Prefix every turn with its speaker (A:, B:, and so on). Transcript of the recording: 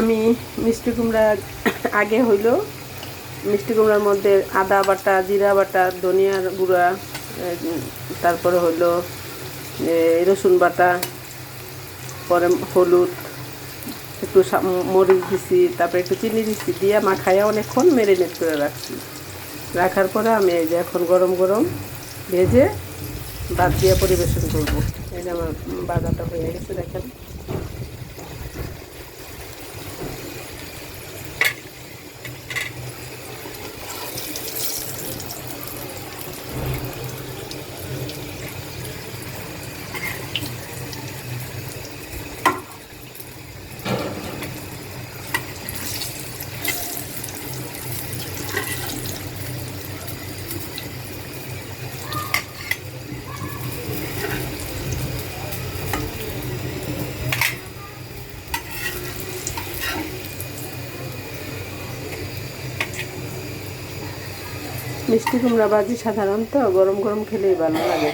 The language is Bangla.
A: আমি মিষ্টি কুমড়া আগে হইল। মিষ্টি কুমড়ার মধ্যে আদা বাটা, জিরা বাটা, ধনিয়ার গুঁড়া তারপরে হইল রসুন বাটা, পরে হলুদ, একটু মরিচ দিছি, তারপরে একটু চিনি দিছি, দিয়ে মাখাইয়া অনেকক্ষণ মেরিনেট করে রাখছি। রাখার পরে আমি এই যে এখন গরম গরম ভেজে বাদ দিয়ে পরিবেশন করব। যে আমার বাজারটা হয়ে গেছে, দেখেন। মিষ্টি কুমড়া ভাজি সাধারণত গরম গরম খেলেই ভালো লাগে।